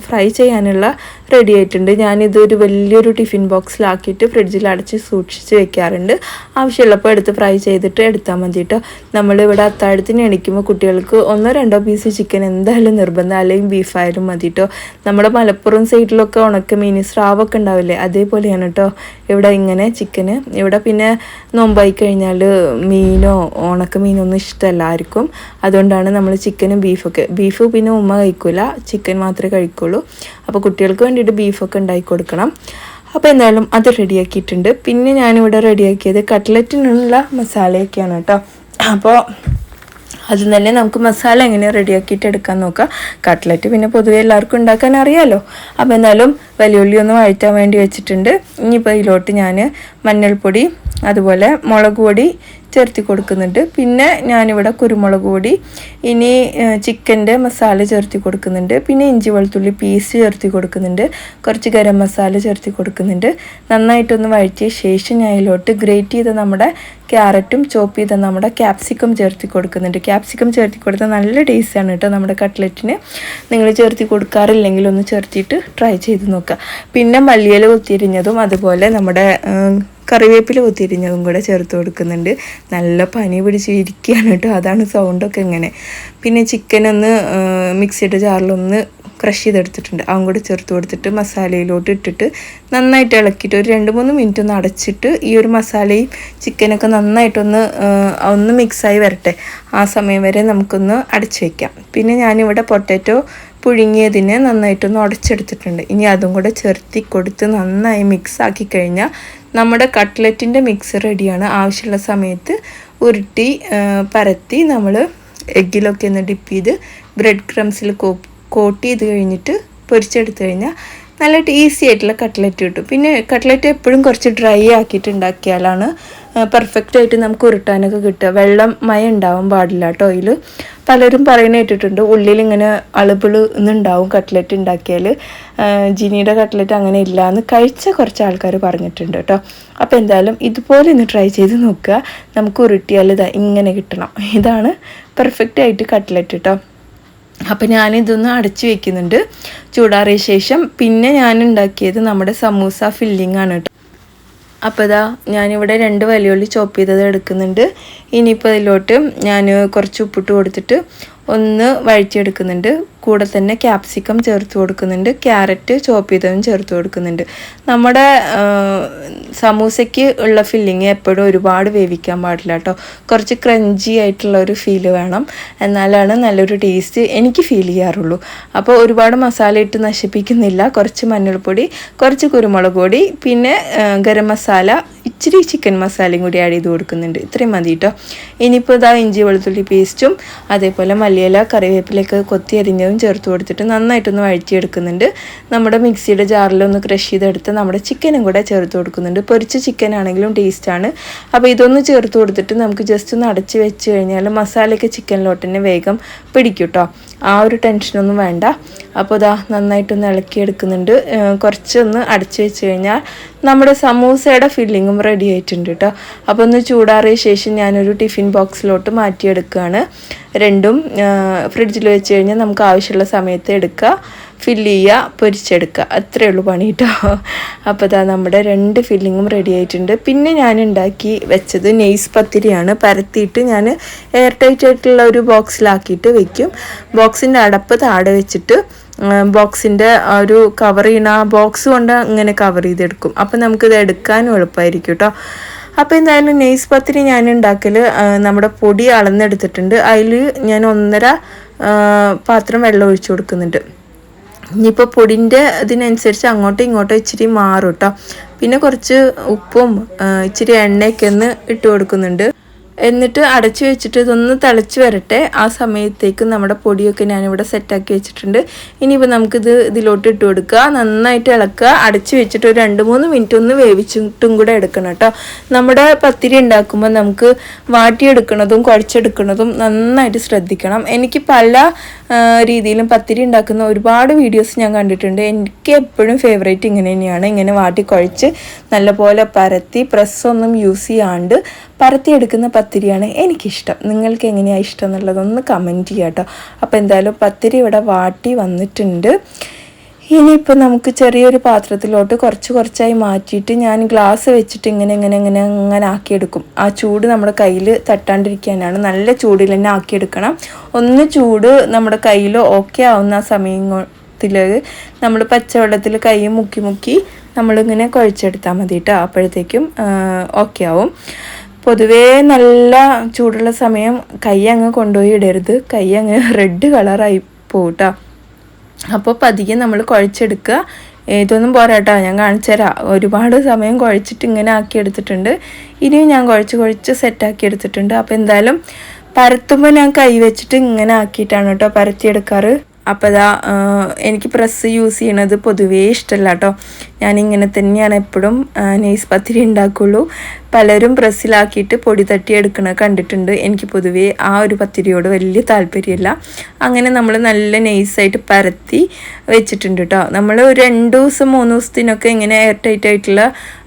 ഫ്രൈ ചെയ്യാനുള്ള റെഡി ആയിട്ടുണ്ട്. ഞാനിതൊരു വലിയൊരു ടിഫിൻ ബോക്സിലാക്കിയിട്ട് ഫ്രിഡ്ജിൽ അടച്ച് സൂക്ഷിച്ച് വെക്കാറുണ്ട്. ആവശ്യമുള്ളപ്പോൾ എടുത്ത് ഫ്രൈ ചെയ്തിട്ട് എടുത്താൽ മതി കേട്ടോ നമ്മളിവിടെ അത്താഴത്തിന് എണിക്കുമ്പോൾ കുട്ടികൾക്ക് ഒന്നോ രണ്ടോ പീസ് ചിക്കൻ എന്തായാലും നിർബന്ധം. അല്ലെങ്കിൽ ബീഫായാലും മതി കേട്ടോ നമ്മുടെ മലപ്പുറം സൈഡിലൊക്കെ ഉണക്ക മീൻ സ്രാവൊക്കെ ഉണ്ടാവില്ലേ? അതേപോലെയാണ് കേട്ടോ ഇവിടെ ഇങ്ങനെ ചിക്കന് ഇവിടെ പിന്നെ നോമ്പായി കഴിഞ്ഞാൽ മീനോ ഉണക്ക മീനൊന്നും ഇഷ്ടമല്ല ആർക്കും. അതുകൊണ്ടാണ് നമ്മൾ ചിക്കനും ബീഫൊക്കെ ബീഫ് പിന്നെ ഉമ്മ കഴിക്കില്ല ചിക്കൻ മാത്രമേ കഴിക്കുള്ളൂ. അപ്പോൾ കുട്ടികൾക്ക് വേണ്ടിയിട്ട് ബീഫൊക്കെ ഉണ്ടാക്കി കൊടുക്കണം. അപ്പോൾ എന്തായാലും അത് റെഡിയാക്കിയിട്ടുണ്ട് പിന്നെ ഞാനിവിടെ റെഡിയാക്കിയത് കട്ട്ലറ്റിനുള്ള മസാലയൊക്കെയാണ് കേട്ടോ. അപ്പോൾ അതിൽ തന്നെ നമുക്ക് മസാല എങ്ങനെ റെഡിയാക്കിയിട്ട് എടുക്കാൻ നോക്കാം. കട്ട്ലറ്റ് പിന്നെ പൊതുവേ എല്ലാവർക്കും ഉണ്ടാക്കാൻ അറിയാമല്ലോ അപ്പോൾ എന്നാലും വലിയ ഉള്ളി ഒന്ന് വഴറ്റാൻ വേണ്ടി വെച്ചിട്ടുണ്ട്. ഇനിയിപ്പോൾ ഇതിലോട്ട് ഞാൻ മഞ്ഞൾപ്പൊടി അതുപോലെ മുളക് പൊടി ചേർത്തി കൊടുക്കുന്നുണ്ട്. പിന്നെ ഞാനിവിടെ കുരുമുളക് പൊടി ഇനി ചിക്കന്റെ മസാല ചേർത്തി കൊടുക്കുന്നുണ്ട്. പിന്നെ ഇഞ്ചി വെളുത്തുള്ളി പീസ് ചേർത്തി കൊടുക്കുന്നുണ്ട്. കുറച്ച് ഗരം മസാല ചേർത്തി കൊടുക്കുന്നുണ്ട്. നന്നായിട്ടൊന്ന് വഴറ്റിയ ശേഷം ഞാൻ അതിലോട്ട് ഗ്രേറ്റ് ചെയ്ത നമ്മുടെ ക്യാരറ്റും ചോപ്പ് ചെയ്ത നമ്മുടെ ക്യാപ്സിക്കം ചേർത്തി കൊടുക്കുന്നുണ്ട്. ക്യാപ്സിക്കം ചേർത്തി കൊടുത്താൽ നല്ല ടേസ്റ്റാണ് കേട്ടോ നമ്മുടെ കട്ട്ലറ്റിന് നിങ്ങൾ ചേർത്തി കൊടുക്കാറില്ലെങ്കിൽ ഒന്ന് ചേർത്തിയിട്ട് ട്രൈ ചെയ്ത് നോക്കുക. പിന്നെ മല്ലിയില കുത്തിരിഞ്ഞതും അതുപോലെ നമ്മുടെ കറിവേപ്പില കുത്തിരിഞ്ഞതും കൂടെ ചേർത്ത് കൊടുക്കുന്നുണ്ട്. നല്ല പനി പിടിച്ച് ഇരിക്കുകയാണ് കേട്ടോ. അതാണ് സൗണ്ടൊക്കെ ഇങ്ങനെ. പിന്നെ ചിക്കൻ ഒന്ന് മിക്സിയുടെ ജാറിലൊന്ന് ക്രഷ് ചെയ്തെടുത്തിട്ടുണ്ട്. അതും കൂടെ ചേർത്ത് കൊടുത്തിട്ട് മസാലയിലോട്ട് ഇട്ടിട്ട് നന്നായിട്ട് ഇളക്കിയിട്ട് ഒരു രണ്ട് മൂന്ന് മിനിറ്റ് ഒന്ന് അടച്ചിട്ട് ഈ ഒരു മസാലയും ചിക്കനൊക്കെ നന്നായിട്ടൊന്ന് ഒന്ന് മിക്സായി വരട്ടെ. ആ സമയം വരെ നമുക്കൊന്ന് അടച്ചു വയ്ക്കാം പിന്നെ ഞാനിവിടെ പൊട്ടാറ്റോ പുഴുങ്ങിയതിനെ നന്നായിട്ടൊന്ന് ഉടച്ചെടുത്തിട്ടുണ്ട്. ഇനി അതും കൂടെ ചേർത്തി കൊടുത്ത് നന്നായി മിക്സ് ആക്കി കഴിഞ്ഞാൽ നമ്മുടെ കട്ട്ലറ്റിന്റെ മിക്സ് റെഡിയാണ് ആവശ്യമുള്ള സമയത്ത് ഉരുട്ടി പരത്തി നമ്മൾ എഗ്ഗിലൊക്കെ ഒന്ന് ഡിപ്പ് ചെയ്ത് ബ്രെഡ് ക്രംസിൽ കോട്ട് ചെയ്ത് കഴിഞ്ഞിട്ട് പൊരിച്ചെടുത്ത് കഴിഞ്ഞാൽ നല്ല ഈസി ആയിട്ടുള്ള കട്ട്ലറ്റ് കിട്ടും. പിന്നെ കട്ട്ലറ്റ് എപ്പോഴും കുറച്ച് ഡ്രൈ ആക്കിയിട്ട് ഉണ്ടാക്കിയാലാണ് പെർഫെക്റ്റ് ആയിട്ട് നമുക്ക് ഉരുട്ടാനൊക്കെ കിട്ടുക. വെള്ളം മയ ഉണ്ടാവാൻ പാടില്ല കേട്ടോ അതിൽ പലരും പറയുന്ന കേട്ടിട്ടുണ്ട് ഉള്ളിൽ ഇങ്ങനെ അളുപിൾ എന്നുണ്ടാവും കട്ട്ലറ്റ് ഉണ്ടാക്കിയാൽ ജിനിയുടെ കട്ട്ലറ്റ് അങ്ങനെ ഇല്ല എന്ന് കഴിച്ച കുറച്ച് ആൾക്കാർ പറഞ്ഞിട്ടുണ്ട് കേട്ടോ. അപ്പോൾ എന്തായാലും ഇതുപോലെ ഒന്ന് ട്രൈ ചെയ്ത് നോക്കുക. നമുക്ക് ഉരുട്ടിയാൽ ഇതാ ഇങ്ങനെ കിട്ടണം. ഇതാണ് പെർഫെക്റ്റ് ആയിട്ട് കട്ട്ലറ്റ് കേട്ടോ. അപ്പോൾ ഞാനിതൊന്ന് അടച്ചു വെക്കുന്നുണ്ട്. ചൂടാറിയ ശേഷം പിന്നെ ഞാൻ ഉണ്ടാക്കിയത് നമ്മുടെ സമൂസ ഫില്ലിംഗ് ആണ് അപ്പോൾ ഇതാ ഞാനിവിടെ രണ്ട് വലിയുള്ളി ചോപ്പ് ചെയ്തത് എടുക്കുന്നുണ്ട്. ഇനിയിപ്പോൾ അതിലോട്ട് ഞാൻ കുറച്ച് ഉപ്പിട്ട് കൊടുത്തിട്ട് ഒന്ന് വഴിച്ചെടുക്കുന്നുണ്ട് കൂടെ തന്നെ ക്യാപ്സിക്കം ചേർത്ത് കൊടുക്കുന്നുണ്ട് ക്യാരറ്റ് ചോപ്പ് ചെയ്തതും ചേർത്ത് കൊടുക്കുന്നുണ്ട്. നമ്മുടെ സമൂസയ്ക്ക് ഉള്ള ഫില്ലിങ് എപ്പോഴും ഒരുപാട് വേവിക്കാൻ പാടില്ല കേട്ടോ. കുറച്ച് ക്രഞ്ചി ആയിട്ടുള്ള ഒരു ഫീൽ വേണം. എന്നാലാണ് നല്ലൊരു ടേസ്റ്റ് എനിക്ക് ഫീൽ ചെയ്യാറുള്ളൂ. അപ്പോൾ ഒരുപാട് മസാല ഇട്ട് നശിപ്പിക്കുന്നില്ല. കുറച്ച് മഞ്ഞൾപ്പൊടി കുറച്ച് കുരുമുളക് പൊടി പിന്നെ ഗരം മസാല ഇച്ചിരി ചിക്കൻ മസാലയും കൂടി ആഡ് ചെയ്ത് കൊടുക്കുന്നുണ്ട്. ഇത്രയും മതി കേട്ടോ. ഇനിയിപ്പോൾ ഇതാ ഇഞ്ചി വെളുത്തുള്ളി പേസ്റ്റും അതേപോലെ മല്ലിയില കറിവേപ്പിലൊക്കെ കൊത്തി അരിഞ്ഞതും ചേർത്ത് കൊടുത്തിട്ട് നന്നായിട്ടൊന്ന് വഴറ്റിയെടുക്കുന്നുണ്ട്. നമ്മുടെ മിക്സിയുടെ ജാറിലൊന്ന് ക്രഷ് ചെയ്തെടുത്ത് നമ്മുടെ ചിക്കനും കൂടെ ചേർത്ത് കൊടുക്കുന്നുണ്ട്. പൊരിച്ച ചിക്കൻ ആണെങ്കിലും ടേസ്റ്റാണ് അപ്പോൾ ഇതൊന്ന് ചേർത്ത് കൊടുത്തിട്ട് നമുക്ക് ജസ്റ്റ് ഒന്ന് അടച്ച് വെച്ച് കഴിഞ്ഞാൽ മസാലയൊക്കെ ചിക്കനിലോട്ട് തന്നെ വേഗം പിടിക്കും കേട്ടോ ആ ഒരു ടെൻഷനൊന്നും വേണ്ട. അപ്പോൾ ഇതാ നന്നായിട്ടൊന്ന് ഇളക്കിയെടുക്കുന്നുണ്ട്. കുറച്ചൊന്ന് അടച്ചു വെച്ച് കഴിഞ്ഞാൽ നമ്മുടെ സമൂസയുടെ ഫില്ലിങ്ങും റെഡി ആയിട്ടുണ്ട് കേട്ടോ അപ്പോൾ ഒന്ന് ചൂടാറിയ ശേഷം ഞാനൊരു ടിഫിൻ ബോക്സിലോട്ട് മാറ്റിയെടുക്കുകയാണ് രണ്ടും ഫ്രിഡ്ജിൽ വെച്ച് കഴിഞ്ഞാൽ നമുക്ക് ആവശ്യമുള്ള സമയത്ത് എടുക്കുക ഫില്ല് ചെയ്യുക പൊരിച്ചെടുക്കുക. അത്രയേ ഉള്ളൂ പണി കേട്ടോ അപ്പോൾ ഇതാ നമ്മുടെ രണ്ട് ഫില്ലിങ്ങും റെഡി ആയിട്ടുണ്ട്. പിന്നെ ഞാൻ ഉണ്ടാക്കി വെച്ചത് നെയ്സ് പത്തിരിയാണ്. പരത്തിയിട്ട് ഞാൻ എയർ ടൈറ്റ് ആയിട്ടുള്ള ഒരു ബോക്സിലാക്കിയിട്ട് വെക്കും. ബോക്സിന്റെ അടപ്പ് താഴെ വെച്ചിട്ട് ബോക്സിന്റെ ഒരു കവർ ചെയ്യണ ബോക്സ് കൊണ്ട് ഇങ്ങനെ കവർ ചെയ്തെടുക്കും. അപ്പം നമുക്കിത് എടുക്കാനും എളുപ്പമായിരിക്കും കേട്ടോ അപ്പോൾ എന്തായാലും നെയ്സ് പത്തിരി ഞാൻ ഉണ്ടാക്കൽ നമ്മുടെ പൊടി അളന്നെടുത്തിട്ടുണ്ട്. അതിൽ ഞാൻ ഒന്നര പാത്രം വെള്ളം ഒഴിച്ചു കൊടുക്കുന്നുണ്ട്. ഇനിയിപ്പോൾ പൊടിന്റെ ഇതിനനുസരിച്ച് അങ്ങോട്ടും ഇങ്ങോട്ടും ഇച്ചിരി മാറും കേട്ടോ പിന്നെ കുറച്ച് ഉപ്പും ഇച്ചിരി എണ്ണയൊക്കെ ഒന്ന് ഇട്ട് കൊടുക്കുന്നുണ്ട്. എന്നിട്ട് അടച്ചു വെച്ചിട്ട് ഇതൊന്ന് തിളച്ച് വരട്ടെ. ആ സമയത്തേക്ക് നമ്മുടെ പൊടിയൊക്കെ ഞാനിവിടെ സെറ്റാക്കി വെച്ചിട്ടുണ്ട്. ഇനിയിപ്പോൾ നമുക്കിത് ഇതിലോട്ട് ഇട്ട് കൊടുക്കുക. നന്നായിട്ട് ഇളക്കുക. അടച്ചു വെച്ചിട്ട് ഒരു രണ്ട് മൂന്ന് മിനിറ്റ് ഒന്ന് വേവിച്ചിട്ടും കൂടെ എടുക്കണം കേട്ടോ. നമ്മുടെ പത്തിരി ഉണ്ടാക്കുമ്പോൾ നമുക്ക് വാട്ടിയെടുക്കുന്നതും കുഴച്ചെടുക്കുന്നതും നന്നായിട്ട് ശ്രദ്ധിക്കണം. എനിക്ക് പല രീതിയിലും പത്തിരി ഉണ്ടാക്കുന്ന ഒരുപാട് വീഡിയോസ് ഞാൻ കണ്ടിട്ടുണ്ട്. എനിക്ക് എപ്പോഴും ഫേവറേറ്റ് ഇങ്ങനെ തന്നെയാണ്. ഇങ്ങനെ വാട്ടി കുഴച്ച് നല്ലപോലെ പരത്തി പ്രസ്സൊന്നും യൂസ് ചെയ്യാണ്ട് പരത്തിയെടുക്കുന്ന പത്തിരിയാണ് എനിക്കിഷ്ടം. നിങ്ങൾക്ക് എങ്ങനെയാണ് ഇഷ്ടം എന്നുള്ളതൊന്ന് കമന്റ് ചെയ്യാം കേട്ടോ അപ്പോൾ എന്തായാലും പത്തിരി ഇവിടെ വാട്ടി വന്നിട്ടുണ്ട്. ഇനിയിപ്പോൾ നമുക്ക് ചെറിയൊരു പാത്രത്തിലോട്ട് കുറച്ച് കുറച്ചായി മാറ്റിയിട്ട് ഞാൻ ഗ്ലാസ് വെച്ചിട്ട് ഇങ്ങനെ ഇങ്ങനെ ഇങ്ങനെ അങ്ങനെ ആക്കിയെടുക്കും. ആ ചൂട് നമ്മുടെ കയ്യിൽ തട്ടാണ്ടിരിക്കാനാണ്. നല്ല ചൂടിൽ തന്നെ ആക്കിയെടുക്കണം. ഒന്ന് ചൂട് നമ്മുടെ കയ്യിൽ ഓക്കെ ആവുന്ന ആ സമയത്തിൽ നമ്മൾ പച്ചവെള്ളത്തിൽ കൈ മുക്കി മുക്കി നമ്മളിങ്ങനെ കുഴച്ചെടുത്താൽ മതി കേട്ടോ അപ്പോഴത്തേക്കും ഓക്കെ ആവും. പൊതുവേ നല്ല ചൂടുള്ള സമയം കൈ അങ്ങ് കൊണ്ടുപോയി ഇടരുത്. കൈ അങ്ങ് റെഡ് കളറായി പോകട്ടോ അപ്പോൾ പതിയെ നമ്മൾ കുഴച്ചെടുക്കുക ഇതൊന്നും പോരാട്ടോ. ഞാൻ കാണിച്ചു തരാം ഒരുപാട് സമയം കുഴച്ചിട്ട് ഇങ്ങനെ ആക്കി എടുത്തിട്ടുണ്ട്. ഇനിയും ഞാൻ കുഴച്ച് കുഴച്ച് സെറ്റാക്കി എടുത്തിട്ടുണ്ട്. അപ്പോൾ എന്തായാലും പരത്തുമ്പോൾ ഞാൻ കൈ വെച്ചിട്ട് ഇങ്ങനെ ആക്കിയിട്ടാണ് കേട്ടോ പരത്തിയെടുക്കാറ്. അപ്പോൾ അതാ എനിക്ക് പ്രസ് യൂസ് ചെയ്യണത് പൊതുവേ ഇഷ്ടമല്ല കേട്ടോ ഞാനിങ്ങനെ തന്നെയാണ് എപ്പോഴും നെയ്സ് പത്തിരി ഉണ്ടാക്കുള്ളൂ. പലരും പ്രസ്സിലാക്കിയിട്ട് പൊടി തട്ടി എടുക്കണ കണ്ടിട്ടുണ്ട്. എനിക്ക് പൊതുവേ ആ ഒരു പത്തിരിയോട് വലിയ താല്പര്യമില്ല. അങ്ങനെ നമ്മൾ നല്ല നൈസായിട്ട് പരത്തി വെച്ചിട്ടുണ്ട് കേട്ടോ നമ്മൾ ഒരു രണ്ട് ദിവസം മൂന്ന് ദിവസത്തിനൊക്കെ ഇങ്ങനെ എയർ ടൈറ്റ് ആയിട്ടുള്ള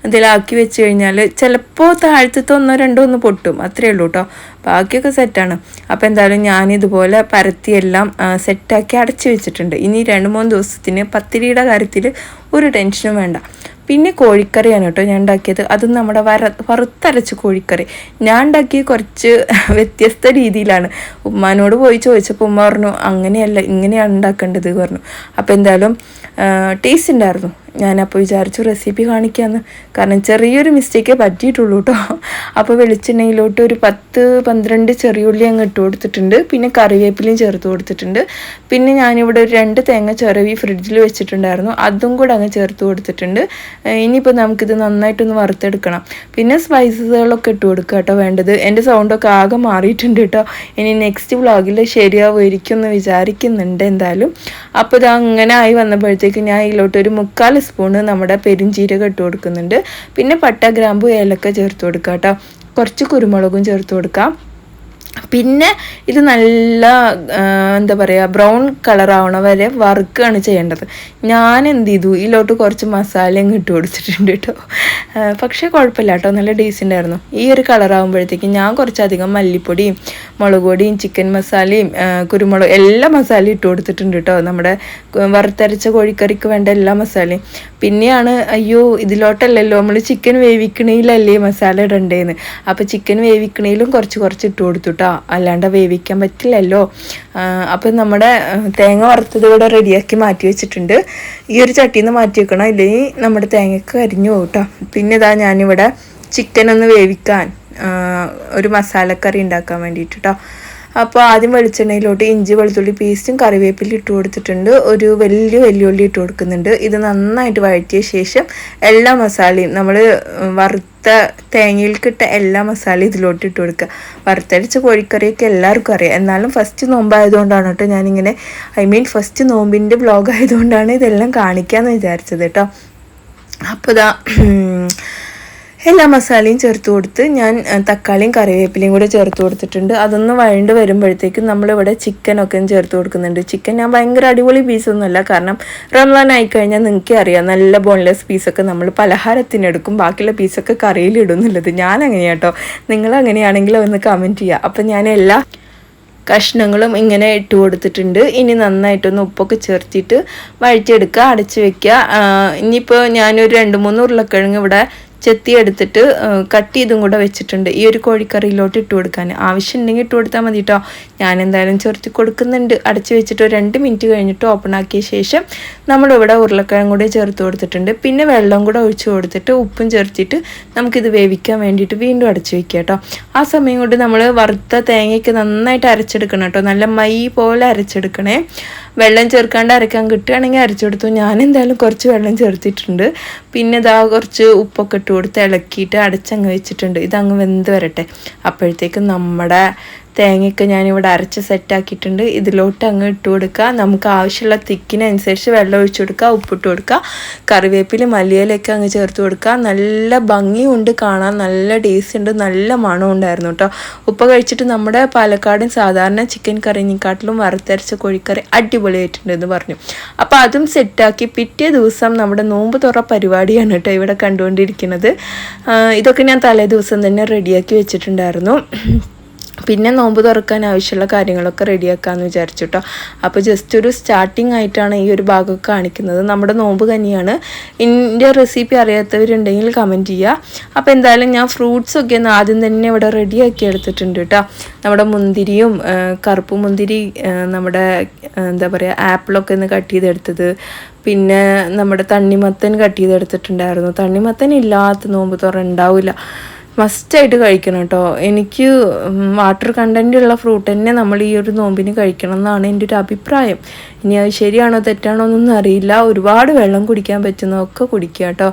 ഇതിലാക്കി വെച്ച് കഴിഞ്ഞാൽ ചിലപ്പോൾ താഴ്ത്തത്തെ ഒന്നോ രണ്ടോ ഒന്ന് പൊട്ടും. അത്രയേ ഉള്ളൂ കേട്ടോ ബാക്കിയൊക്കെ സെറ്റാണ്. അപ്പോൾ എന്തായാലും ഞാനിതുപോലെ പരത്തിയെല്ലാം സെറ്റാക്കി അടച്ചു വെച്ചിട്ടുണ്ട്. ഇനി രണ്ട് മൂന്ന് ദിവസത്തിന് പത്തിരിയുടെ കാര്യത്തിൽ ഒരു ടെൻഷനും വേണ്ട. പിന്നെ കോഴിക്കറിയാണ് കേട്ടോ ഞാൻ ഉണ്ടാക്കിയത്. അതും നമ്മുടെ വര വറുത്തരച്ച് കോഴിക്കറി. ഞാൻ ഉണ്ടാക്കിയ കുറച്ച് *laughs* വ്യത്യസ്ത രീതിയിലാണ്. ഉമ്മാനോട് പോയി ചോദിച്ചപ്പോൾ ഉമ്മ പറഞ്ഞു അങ്ങനെയല്ല ഇങ്ങനെയാണ് ഉണ്ടാക്കേണ്ടത് പറഞ്ഞു. അപ്പോൾ എന്തായാലും ടേസ്റ്റ് ഉണ്ടായിരുന്നു. ഞാനപ്പോൾ വിചാരിച്ചു റെസിപ്പി കാണിക്കാമെന്ന് കാരണം ചെറിയൊരു മിസ്റ്റേക്കേ പറ്റിയിട്ടുള്ളൂ കേട്ടോ അപ്പോൾ വെളിച്ചെണ്ണയിലോട്ട് ഒരു പത്ത് പന്ത്രണ്ട് ചെറിയുള്ളി അങ്ങ് ഇട്ട് കൊടുത്തിട്ടുണ്ട്. പിന്നെ കറിവേപ്പിലയും ചേർത്ത് കൊടുത്തിട്ടുണ്ട്. പിന്നെ ഞാനിവിടെ ഒരു രണ്ട് തേങ്ങ ചിറവി ഫ്രിഡ്ജിൽ വെച്ചിട്ടുണ്ടായിരുന്നു. അതും കൂടെ അങ്ങ് ചേർത്ത് കൊടുത്തിട്ടുണ്ട്. ഇനിയിപ്പോൾ നമുക്കിത് നന്നായിട്ടൊന്ന് വറുത്തെടുക്കണം. പിന്നെ സ്പൈസസുകളൊക്കെ ഇട്ട് കൊടുക്കുക കേട്ടോ വേണ്ടത്. എന്റെ സൗണ്ടൊക്കെ ആകെ മാറിയിട്ടുണ്ട് കേട്ടോ ഇനി നെക്സ്റ്റ് വ്ളോഗിൽ ശരിയാവുമായിരിക്കും എന്ന് വിചാരിക്കുന്നുണ്ട് എന്തായാലും. അപ്പോൾ ഇത് അങ്ങനെ ആയി വന്നപ്പോഴത്തേക്ക് ഞാൻ ഇതിലോട്ട് ഒരു മുക്കാൽ സ്പൂണ് നമ്മുടെ പെരുംജീരകം ഇട്ട് കൊടുക്കുന്നുണ്ട്. പിന്നെ പട്ട ഗ്രാമ്പു ഏലക്ക ചേർത്ത് കൊടുക്കുക കേട്ടോ കുറച്ച് കുരുമുളകും ചേർത്ത് കൊടുക്കാം. പിന്നെ ഇത് നല്ല എന്താ പറയുക ബ്രൗൺ കളർ ആവണ വരെ വറുക്കാണ് ചെയ്യേണ്ടത്. ഞാൻ എന്ത് ചെയ്തു? ഇതിലോട്ട് കുറച്ച് മസാലയും ഇട്ട് കൊടുത്തിട്ടുണ്ട് കേട്ടോ പക്ഷേ കുഴപ്പമില്ല കേട്ടോ നല്ല ഡീസന്റ് ആയിരുന്നു ഈ ഒരു കളർ ആകുമ്പോഴത്തേക്കും ഞാൻ കുറച്ചധികം മല്ലിപ്പൊടിയും മുളക് പൊടിയും ചിക്കൻ മസാലയും കുരുമുളക് എല്ലാ മസാലയും ഇട്ട് കൊടുത്തിട്ടുണ്ട് കേട്ടോ നമ്മുടെ വറുത്തരച്ച കോഴിക്കറിക്ക് വേണ്ട എല്ലാ മസാലയും പിന്നെയാണ് അയ്യോ ഇതിലോട്ടല്ലല്ലോ നമ്മൾ ചിക്കൻ വേവിക്കണയിലല്ലേ മസാല ഇടണ്ടേന്ന്. അപ്പോൾ ചിക്കൻ വേവിക്കണയിലും കുറച്ച് കുറച്ച് ഇട്ട് കൊടുത്തു കേട്ടോ അല്ലാണ്ട് വേവിക്കാൻ പറ്റില്ലല്ലോ. അപ്പം നമ്മുടെ തേങ്ങ വറുത്തത് ഇവിടെ റെഡിയാക്കി മാറ്റി വെച്ചിട്ടുണ്ട്. ഈ ഒരു ചട്ടിയിൽ നിന്ന് മാറ്റി വെക്കണം. ഇല്ലെങ്കിൽ നമ്മുടെ തേങ്ങയ്ക്ക് അരിഞ്ഞു പോകും കേട്ടോ പിന്നെ ഇതാ ഞാനിവിടെ ചിക്കൻ ഒന്ന് വേവിക്കാൻ ഒരു മസാലക്കറി ഉണ്ടാക്കാൻ വേണ്ടിയിട്ട് കേട്ടോ അപ്പോൾ ആദ്യം വെളിച്ചെണ്ണയിലോട്ട് ഇഞ്ചി വെളുത്തുള്ളി പേസ്റ്റും കറിവേപ്പിലും ഇട്ട് കൊടുത്തിട്ടുണ്ട്. ഒരു വലിയ വെല്ലുള്ളി ഇട്ട് കൊടുക്കുന്നുണ്ട്. ഇത് നന്നായിട്ട് വഴറ്റിയ ശേഷം എല്ലാ മസാലയും നമ്മൾ വറുത്ത തേങ്ങയിൽക്കിട്ട എല്ലാ മസാലയും ഇതിലോട്ട് ഇട്ട് കൊടുക്കുക. വറുത്തരച്ച കോഴിക്കറിയൊക്കെ എല്ലാവർക്കും അറിയാം. എന്നാലും ഫസ്റ്റ് നോമ്പായതുകൊണ്ടാണ് കേട്ടോ ഞാനിങ്ങനെ ഐ മീൻ ഫസ്റ്റ് നോമ്പിന്റെ ബ്ലോഗായതുകൊണ്ടാണ് ഇതെല്ലാം കാണിക്കാമെന്ന് വിചാരിച്ചത് കേട്ടോ. അപ്പോൾ ഇതാ എല്ലാ മസാലയും ചേർത്ത് കൊടുത്ത് ഞാൻ തക്കാളിയും കറിവേപ്പിലയും കൂടെ ചേർത്ത് കൊടുത്തിട്ടുണ്ട്. അതൊന്ന് വഴണ്ട് വരുമ്പോഴത്തേക്കും നമ്മളിവിടെ ചിക്കനൊക്കെ ചേർത്ത് കൊടുക്കുന്നുണ്ട്. ചിക്കൻ ഞാൻ ഭയങ്കര അടിപൊളി പീസൊന്നുമല്ല കാരണം റംസാൻ ആയിക്കഴിഞ്ഞാൽ നിങ്ങൾക്ക് അറിയാം നല്ല ബോൺലെസ് പീസൊക്കെ നമ്മൾ പലഹാരത്തിനെടുക്കും ബാക്കിയുള്ള പീസൊക്കെ കറിയിലിടുന്നുള്ളത് ഞാൻ അങ്ങനെയാട്ടോ നിങ്ങൾ അങ്ങനെയാണെങ്കിൽ ഒന്ന് കമന്റ് ചെയ്യുക അപ്പം ഞാൻ എല്ലാ കഷ്ണങ്ങളും ഇങ്ങനെ ഇട്ട് കൊടുത്തിട്ടുണ്ട്. ഇനി നന്നായിട്ടൊന്ന് ഉപ്പൊക്കെ ചേർത്തിട്ട് വഴിച്ചെടുക്കുക അടച്ച് വെക്കുക. ഇനിയിപ്പോൾ ഞാനൊരു രണ്ട് മൂന്ന് ഉരുളക്കിഴങ്ങ് ഇവിടെ ചെത്തി എടുത്തിട്ട് കട്ട് ചെയ്തും കൂടെ വെച്ചിട്ടുണ്ട്. ഈ ഒരു കോഴിക്കറിയിലോട്ട് ഇട്ട് കൊടുക്കാൻ. ആവശ്യമുണ്ടെങ്കിൽ ഇട്ട് കൊടുത്താൽ മതി കേട്ടോ ഞാൻ എന്തായാലും ചേർത്തി കൊടുക്കുന്നുണ്ട്. അടച്ച് വെച്ചിട്ട് ഒരു രണ്ട് മിനിറ്റ് കഴിഞ്ഞിട്ട് ഓപ്പൺ ആക്കിയ ശേഷം നമ്മളിവിടെ ഉരുളക്കിഴങ്ങ് കൂടെ ചേർത്ത് കൊടുത്തിട്ടുണ്ട്. പിന്നെ വെള്ളം കൂടെ ഒഴിച്ച് കൊടുത്തിട്ട് ഉപ്പും ചേർത്തിട്ട് നമുക്കിത് വേവിക്കാൻ വേണ്ടിയിട്ട് വീണ്ടും അടച്ച് വെക്കുക കേട്ടോ ആ സമയം കൊണ്ട് നമ്മൾ വറുത്ത തേങ്ങയ്ക്ക് നന്നായിട്ട് അരച്ചെടുക്കണം കേട്ടോ നല്ല മൈ പോലെ അരച്ചെടുക്കണേ. വെള്ളം ചേർക്കാണ്ട് അരക്കാൻ കിട്ടുകയാണെങ്കിൽ അരച്ചെടുത്തു. ഞാൻ എന്തായാലും കുറച്ച് വെള്ളം ചേർത്തിട്ടുണ്ട്. പിന്നെ ഇതാ കുറച്ച് ഉപ്പൊക്കെ കൊടുത്ത് ഇളക്കിയിട്ട് അടച്ചങ്ങ് വെച്ചിട്ടുണ്ട്. ഇതങ്ങ് വെന്ത് വരട്ടെ. അപ്പോഴത്തേക്കും നമ്മുടെ തേങ്ങയൊക്കെ ഞാനിവിടെ അരച്ച് സെറ്റാക്കിയിട്ടുണ്ട്. ഇതിലോട്ട് അങ്ങ് ഇട്ട് കൊടുക്കുക. നമുക്ക് ആവശ്യമുള്ള തിക്കിനനുസരിച്ച് വെള്ളം ഒഴിച്ചു കൊടുക്കുക ഉപ്പിട്ട് കൊടുക്കുക കറിവേപ്പില മല്ലിയിലൊക്കെ അങ്ങ് ചേർത്ത് കൊടുക്കുക. നല്ല ഭംഗിയുണ്ട് കാണാൻ. നല്ല ടേസ്റ്റ് ഉണ്ട്. നല്ല മണം ഉണ്ടായിരുന്നു കേട്ടോ. ഉപ്പ കഴിച്ചിട്ട് നമ്മുടെ പാലക്കാടൻ സാധാരണ ചിക്കൻ കറിനെക്കാട്ടിലും വറുത്തരച്ച കോഴിക്കറി അടിപൊളിയായിട്ടുണ്ട് എന്ന് പറഞ്ഞു. അപ്പോൾ അതും സെറ്റാക്കി പിറ്റേ ദിവസം നമ്മുടെ നോമ്പ് തുറ പരിപാടിയാണ് കേട്ടോ ഇവിടെ കണ്ടുകൊണ്ടിരിക്കുന്നത്. ഇതൊക്കെ ഞാൻ തലേ ദിവസം തന്നെ റെഡിയാക്കി വെച്ചിട്ടുണ്ടായിരുന്നു. പിന്നെ നോമ്പ് തുറക്കാൻ ആവശ്യമുള്ള കാര്യങ്ങളൊക്കെ റെഡിയാക്കാമെന്ന് വിചാരിച്ചു കേട്ടോ അപ്പോൾ ജസ്റ്റ് ഒരു സ്റ്റാർട്ടിങ് ആയിട്ടാണ് ഈ ഒരു ഭാഗമൊക്കെ കാണിക്കുന്നത്. നമ്മുടെ നോമ്പ് കഞ്ഞിയാണ്. ഇതിന്റെ റെസിപ്പി അറിയാത്തവരുണ്ടെങ്കിൽ കമന്റ് ചെയ്യുക അപ്പോൾ എന്തായാലും ഞാൻ ഫ്രൂട്ട്സൊക്കെ ഒന്ന് ആദ്യം തന്നെ ഇവിടെ റെഡിയാക്കി എടുത്തിട്ടുണ്ട് കേട്ടോ. നമ്മുടെ മുന്തിരിയും കറുപ്പ് മുന്തിരി നമ്മുടെ എന്താ പറയുക ആപ്പിളൊക്കെ ഒന്ന് കട്ട് ചെയ്തെടുത്തത്. പിന്നെ നമ്മുടെ തണ്ണിമത്തൻ കട്ട് ചെയ്തെടുത്തിട്ടുണ്ടായിരുന്നു. തണ്ണിമത്തൻ ഇല്ലാത്ത നോമ്പ് തുറ ഉണ്ടാവില്ല. മസ്റ്റായിട്ട് കഴിക്കണം കേട്ടോ എനിക്ക് വാട്ടർ കണ്ടന്റ് ഉള്ള ഫ്രൂട്ട് തന്നെ നമ്മൾ ഈ ഒരു നോമ്പിന് കഴിക്കണം എന്നാണ് എന്റെ ഒരു അഭിപ്രായം. ഇനി അത് ശരിയാണോ തെറ്റാണോ എന്നൊന്നും അറിയില്ല. ഒരുപാട് വെള്ളം കുടിക്കാൻ പറ്റുന്നതൊക്കെ കുടിക്കുക കേട്ടോ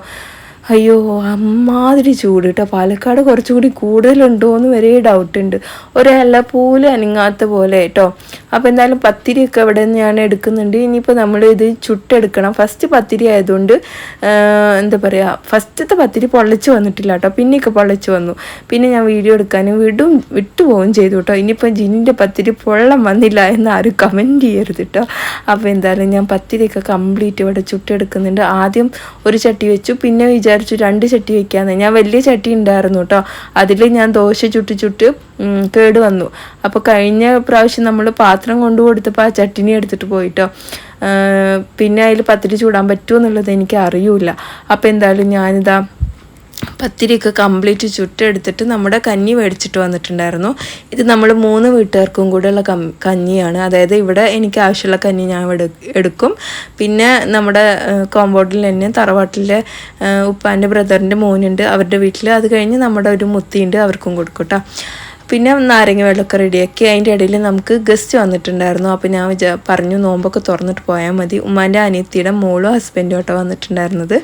അയ്യോ അമ്മാതിരി ചൂട് കേട്ടോ പാലക്കാട് കുറച്ചുകൂടി കൂടുതലുണ്ടോ എന്ന് വരെ ഡൗട്ട് ഉണ്ട് ഒരല്ല പോലും അനങ്ങാത്ത പോലെ കേട്ടോ അപ്പോൾ എന്തായാലും പത്തിരിയൊക്കെ ഇവിടെ നിന്ന് ഞാൻ എടുക്കുന്നുണ്ട്. ഇനിയിപ്പോൾ നമ്മൾ ഇത് ചുട്ടെടുക്കണം. ഫസ്റ്റ് പത്തിരി ആയതുകൊണ്ട് എന്താ പറയുക ഫസ്റ്റത്തെ പത്തിരി പൊള്ളച്ച് വന്നിട്ടില്ല കേട്ടോ പിന്നെയൊക്കെ പൊള്ളച്ച് വന്നു. പിന്നെ ഞാൻ വീഡിയോ എടുക്കാനും വിടും വിട്ടുപോകും ചെയ്തു കേട്ടോ ഇനിയിപ്പോൾ ജിനിന്റെ പത്തിരി പൊള്ളം വന്നില്ല എന്ന് ആരും കമന്റ് ചെയ്യരുത് കേട്ടോ അപ്പോൾ എന്തായാലും ഞാൻ പത്തിരിയൊക്കെ കംപ്ലീറ്റ് ഇവിടെ ചുട്ടെടുക്കുന്നുണ്ട്. ആദ്യം ഒരു ചട്ടി വെച്ചു പിന്നെ വിചാരിച്ചു രണ്ട് ചട്ടി വെക്കാന്ന്. ഞാൻ വലിയ ചട്ടി ഉണ്ടായിരുന്നു കേട്ടോ അതിൽ ഞാൻ ദോശ ചുട്ട് ചുട്ട് കേട് വന്നു. അപ്പോൾ കഴിഞ്ഞ പ്രാവശ്യം നമ്മൾ പാത്രം കൊണ്ടു കൊടുത്തപ്പോൾ ആ ചട്ടിനി എടുത്തിട്ട് പോയിട്ടോ പിന്നെ അതിൽ പത്തിരി ചൂടാൻ പറ്റുമോ എന്നുള്ളത് എനിക്ക് അറിയൂല അപ്പോൾ എന്തായാലും ഞാനിതാ പത്തിരിയൊക്കെ കംപ്ലീറ്റ് ചുട്ടെടുത്തിട്ട് നമ്മുടെ കഞ്ഞി മേടിച്ചിട്ട് വന്നിട്ടുണ്ടായിരുന്നു. ഇത് നമ്മൾ മൂന്ന് വീട്ടുകാർക്കും കൂടെയുള്ള കം കഞ്ഞിയാണ്. അതായത് ഇവിടെ എനിക്ക് ആവശ്യമുള്ള കഞ്ഞി ഞാൻ എടുക്കും. പിന്നെ നമ്മുടെ കോമ്പൗണ്ടിൽ തന്നെ തറവാട്ടിലെ ഉപ്പാന്റെ ബ്രദറിന്റെ മോനുണ്ട്. അവരുടെ വീട്ടിൽ അത് കഴിഞ്ഞ് നമ്മുടെ ഒരു മുത്തിയുണ്ട് അവർക്കും കൊടുക്കും കേട്ടോ പിന്നെ നാരങ്ങ വെള്ളമൊക്കെ റെഡിയാക്കി അതിന്റെ ഇടയിൽ നമുക്ക് ഗസ്റ്റ് വന്നിട്ടുണ്ടായിരുന്നു. അപ്പോൾ ഞാൻ വിചാ പറഞ്ഞു നോമ്പൊക്കെ തുറന്നിട്ട് പോയാൽ മതി. ഉമ്മാന്റെ അനിയത്തിയുടെ മോളും ഹസ്ബൻഡും കേട്ടോ വന്നിട്ടുണ്ടായിരുന്നത്.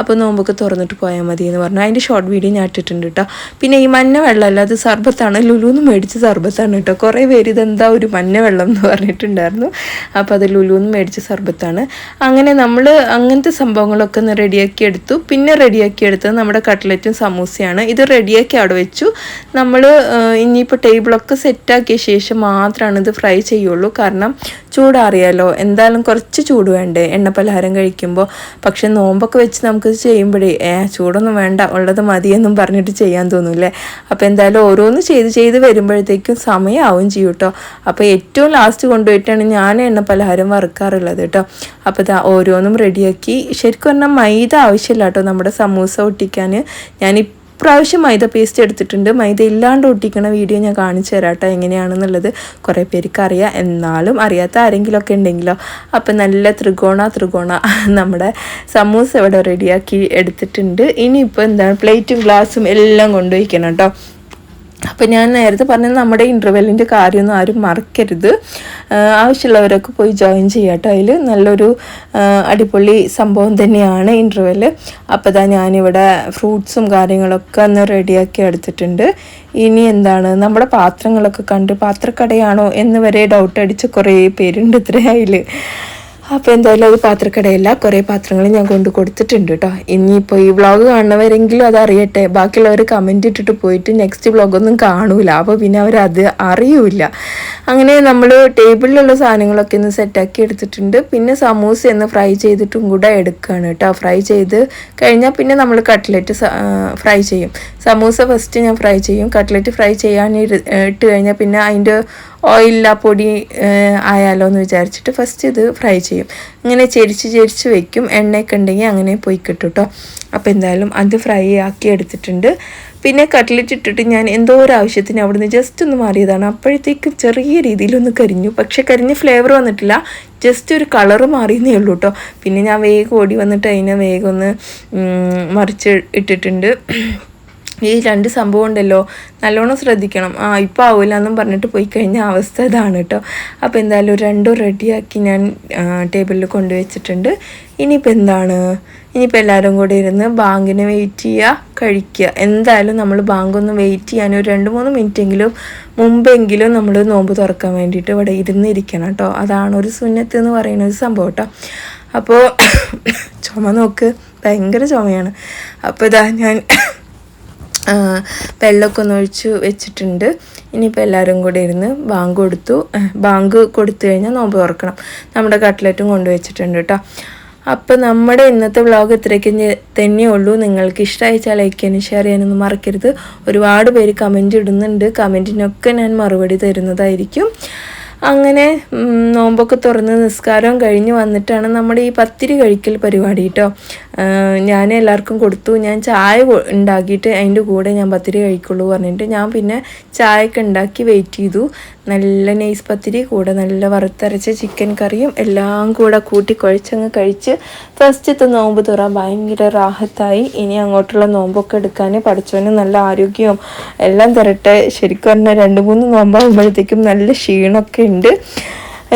അപ്പോൾ നോമ്പൊക്കെ തുറന്നിട്ട് പോയാൽ മതി എന്ന് പറഞ്ഞു. അതിന്റെ ഷോർട്ട് വീഡിയോ ഞാൻ ഇട്ടിട്ടുണ്ട് കേട്ടോ പിന്നെ ഈ മഞ്ഞ വെള്ളമല്ല അത് സർബത്താണ്. ലുലുന്ന് മേടിച്ച സർബത്താണ് കേട്ടോ കുറേ പേര് ഇതെന്താ ഒരു മഞ്ഞ വെള്ളം എന്ന് പറഞ്ഞിട്ടുണ്ടായിരുന്നു. അപ്പോൾ അത് ലുലുന്ന് മേടിച്ച സർബത്താണ്. അങ്ങനെ നമ്മൾ അങ്ങനത്തെ സംഭവങ്ങളൊക്കെ ഒന്ന് റെഡിയാക്കി എടുത്തു. പിന്നെ റെഡിയാക്കി എടുത്തത് നമ്മുടെ കട്ട്ലറ്റും സമൂസയാണ്. ഇത് റെഡിയാക്കി അവിടെ വെച്ചു. നമ്മൾ ഇനിയിപ്പോൾ ടേബിളൊക്കെ സെറ്റാക്കിയ ശേഷം മാത്രമാണ് ഇത് ഫ്രൈ ചെയ്യുള്ളൂ. കാരണം ചൂടാറിയാലോ? എന്തായാലും കുറച്ച് ചൂട് വേണ്ടേ? എണ്ണ പലഹാരം കഴിക്കുമ്പോൾ പക്ഷെ നോമ്പൊക്കെ വെച്ച് നമുക്കിത് ചെയ്യുമ്പോഴേ ഏ ചൂടൊന്നും വേണ്ട ഉള്ളത് മതിയെന്നും പറഞ്ഞിട്ട് ചെയ്യാൻ തോന്നൂല്ലേ? അപ്പോൾ എന്തായാലും ഓരോന്ന് ചെയ്ത് ചെയ്ത് വരുമ്പോഴത്തേക്കും സമയമാവും ചെയ്യും കേട്ടോ അപ്പോൾ ഏറ്റവും ലാസ്റ്റ് കൊണ്ടുപോയിട്ടാണ് ഞാൻ എണ്ണ പലഹാരം വറുക്കാറുള്ളത് കേട്ടോ അപ്പോൾ ഇതാ ഓരോന്നും റെഡിയാക്കി ശരിക്കും പറഞ്ഞാൽ മൈദ ആവശ്യമില്ല കേട്ടോ നമ്മുടെ സമൂസ ഒട്ടിക്കാൻ ഞാൻ ഇപ്രാവശ്യം മൈദ പേസ്റ്റ് എടുത്തിട്ടുണ്ട്. മൈദ ഇല്ലാണ്ട് ഒട്ടിക്കണ വീഡിയോ ഞാൻ കാണിച്ചു തരാട്ടോ എങ്ങനെയാണെന്നുള്ളത്. കുറേ പേർക്ക് അറിയാം. എന്നാലും അറിയാത്ത ആരെങ്കിലുമൊക്കെ ഉണ്ടെങ്കിലോ. അപ്പം നല്ല ത്രികോണ ത്രികോണ *laughs* നമ്മുടെ സമൂസ ഇവിടെ റെഡിയാക്കി എടുത്തിട്ടുണ്ട്. ഇനിയിപ്പോൾ എന്താണ്? പ്ലേറ്റും ഗ്ലാസും എല്ലാം കൊണ്ടുപോയിക്കണം കേട്ടോ. അപ്പം ഞാൻ നേരത്തെ പറഞ്ഞ നമ്മുടെ ഇന്റർവെല്ലിന്റെ കാര്യമൊന്നും ആരും മറക്കരുത്. ആവശ്യമുള്ളവരൊക്കെ പോയി ജോയിൻ ചെയ്യാട്ടോ അതിൽ നല്ലൊരു അടിപൊളി സംഭവം തന്നെയാണ് ഇന്റർവെൽ അപ്പോൾ ഇതാ ഞാനിവിടെ ഫ്രൂട്ട്സും കാര്യങ്ങളൊക്കെ ഒന്ന് റെഡിയാക്കി എടുത്തിട്ടുണ്ട്. ഇനി എന്താണ്? നമ്മുടെ പാത്രങ്ങളൊക്കെ കണ്ട് പാത്രക്കടയാണോ എന്ന് വരെ ഡൗട്ട് അടിച്ച കുറേ പേരുണ്ട് ഇത്ര അതിൽ അപ്പോൾ എന്തായാലും അത് പാത്രക്കടയല്ല. കുറേ പാത്രങ്ങൾ ഞാൻ കൊണ്ട് കൊടുത്തിട്ടുണ്ട് കേട്ടോ ഇനിയിപ്പോൾ ഈ വ്ളോഗ് കാണുന്നവരെങ്കിലും അത് അറിയട്ടെ. ബാക്കിയുള്ളവർ കമന്റ് ഇട്ടിട്ട് പോയിട്ട് നെക്സ്റ്റ് വ്ളോഗൊന്നും കാണൂല. അപ്പോൾ പിന്നെ അവർ അത് അറിയൂല അങ്ങനെ നമ്മൾ ടേബിളിലുള്ള സാധനങ്ങളൊക്കെ ഒന്ന് സെറ്റാക്കി എടുത്തിട്ടുണ്ട്. പിന്നെ സമൂസ എന്ന് ഫ്രൈ ചെയ്തിട്ടും കൂടെ എടുക്കുകയാണ് കേട്ടോ ഫ്രൈ ചെയ്ത് കഴിഞ്ഞാൽ പിന്നെ നമ്മൾ കട്ട്ലറ്റ് ഫ്രൈ ചെയ്യും. സമൂസ ഫസ്റ്റ് ഞാൻ ഫ്രൈ ചെയ്യും. കട്ട്ലറ്റ് ഫ്രൈ ചെയ്യാൻ ഇട്ട് കഴിഞ്ഞാൽ പിന്നെ അതിന്റെ ഓയിലില്ല പൊടി ആയാലോ എന്ന് വിചാരിച്ചിട്ട് ഫസ്റ്റ് ഇത് ഫ്രൈ ചെയ്യും. ഇങ്ങനെ ചെരിച്ച് ചെരിച്ച് വെക്കും. എണ്ണയൊക്കെ ഉണ്ടെങ്കിൽ അങ്ങനെ പോയി കിട്ടും കേട്ടോ അപ്പോൾ എന്തായാലും അത് ഫ്രൈ ആക്കി എടുത്തിട്ടുണ്ട്. പിന്നെ കട്ട്ലറ്റ് ഇട്ടിട്ട് ഞാൻ എന്തോ ഒരു ആവശ്യത്തിന് അവിടുന്ന് ജസ്റ്റ് ഒന്ന് മാറിയതാണ്. അപ്പോഴത്തേക്കും ചെറിയ രീതിയിലൊന്ന് കരിഞ്ഞു. പക്ഷെ കരിഞ്ഞ ഫ്ലേവർ വന്നിട്ടില്ല. ജസ്റ്റ് ഒരു കളറ് മാറിയെന്നേ ഉള്ളൂ കേട്ടോ പിന്നെ ഞാൻ വേഗം ഓടി വന്നിട്ട് അതിനെ വേഗം ഒന്ന് മറിച്ച് ഇട്ടിട്ടുണ്ട്. ഈ രണ്ട് സംഭവം ഉണ്ടല്ലോ. നല്ലോണം ശ്രദ്ധിക്കണം. ആ ഇപ്പം ആവില്ല എന്നും പറഞ്ഞിട്ട് പോയി കഴിഞ്ഞ അവസ്ഥ ഇതാണ് കേട്ടോ അപ്പോൾ എന്തായാലും രണ്ടും റെഡിയാക്കി ഞാൻ ടേബിളിൽ കൊണ്ടുവച്ചിട്ടുണ്ട് ഇനിയിപ്പോൾ എന്താണ്? ഇനിയിപ്പോൾ എല്ലാവരും കൂടി ഇരുന്ന് ബാങ്കിന് വെയിറ്റ് ചെയ്യുക കഴിക്കുക എന്തായാലും നമ്മൾ ബാങ്ക് ഒന്ന് വെയിറ്റ് ചെയ്യാൻ ഒരു രണ്ട് മൂന്ന് മിനിറ്റെങ്കിലും മുമ്പെങ്കിലും നമ്മൾ നോമ്പ് തുറക്കാൻ വേണ്ടിയിട്ട് ഇവിടെ ഇരുന്നിരിക്കണം കേട്ടോ അതാണ് ഒരു സുന്നത്ത് എന്ന് പറയുന്ന ഒരു സംഭവം കേട്ടോ അപ്പോൾ *coughs* ചുമ നോക്ക്. ഭയങ്കര ചുമയാണ്. അപ്പോൾ ഇതാ ഞാൻ വെള്ളമൊക്കെ ഒന്ന് ഒഴിച്ച് വെച്ചിട്ടുണ്ട്. ഇനിയിപ്പോൾ എല്ലാവരും കൂടി ഇരുന്ന് ബാങ്ക് കൊടുത്തു. ബാങ്ക് കൊടുത്തു കഴിഞ്ഞാൽ നോമ്പ് തുറക്കണം. നമ്മുടെ കട്ട്ലറ്റും കൊണ്ടുവച്ചിട്ടുണ്ട് കേട്ടോ അപ്പോൾ നമ്മുടെ ഇന്നത്തെ വ്ളോഗ് ഇത്രയ്ക്ക് തന്നെയുള്ളൂ നിങ്ങൾക്ക് ഇഷ്ടമായിച്ചാൽ ലൈക്ക് ചെയ്യാനും ഷെയർ ചെയ്യാനൊന്നും മറക്കരുത്. ഒരുപാട് പേര് കമന്റ് ഇടുന്നുണ്ട്. കമന്റിനൊക്കെ ഞാൻ മറുപടി തരുന്നതായിരിക്കും. അങ്ങനെ നോമ്പൊക്കെ തുറന്ന് നിസ്കാരം കഴിഞ്ഞ് വന്നിട്ടാണ് നമ്മുടെ ഈ പത്തിരി കഴിക്കൽ പരിപാടി കേട്ടോ ഞാൻ എല്ലാവർക്കും കൊടുത്തു. ഞാൻ ചായ ഉണ്ടാക്കിയിട്ട് അതിന്റെ കൂടെ ഞാൻ പത്തിരി കഴിക്കുള്ളൂ പറഞ്ഞിട്ട് ഞാൻ പിന്നെ ചായയൊക്കെ ഉണ്ടാക്കി വെയിറ്റ് ചെയ്തു. നല്ല നൈസ് പത്തിരി കൂടെ നല്ല വറുത്തരച്ച ചിക്കൻ കറിയും എല്ലാം കൂടെ കൂട്ടി കുഴച്ചങ്ങ് കഴിച്ച് ഫസ്റ്റത്തെ നോമ്പ് തുറാൻ ഭയങ്കര റാഹത്തായി. ഇനി അങ്ങോട്ടുള്ള നോമ്പൊക്കെ എടുക്കാൻ പഠിച്ചവന് നല്ല ആരോഗ്യവും എല്ലാം തരട്ടെ. ശരിക്കും പറഞ്ഞാൽ രണ്ട് മൂന്ന് നോമ്പാകുമ്പോഴത്തേക്കും നല്ല ക്ഷീണമൊക്കെ ഉണ്ട്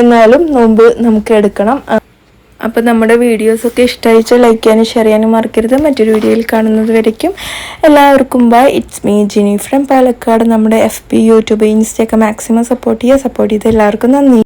എന്നാലും നോമ്പ് നമുക്ക് എടുക്കണം. അപ്പോൾ നമ്മുടെ വീഡിയോസൊക്കെ ഇഷ്ടമായിച്ചാൽ ലൈക്ക് ചെയ്യാനും ഷെയർ ചെയ്യാനും മറക്കരുത്. മറ്റൊരു വീഡിയോയിൽ കാണുന്നത് വരയ്ക്കും. എല്ലാവർക്കും bye it's me Jini from Palakkad. നമ്മുടെ എഫ് ബി യൂട്യൂബ് ഇൻസ്റ്റയൊക്കെ മാക്സിമം സപ്പോർട്ട് ചെയ്യുക. സപ്പോർട്ട് ചെയ്ത് എല്ലാവർക്കും നന്ദി.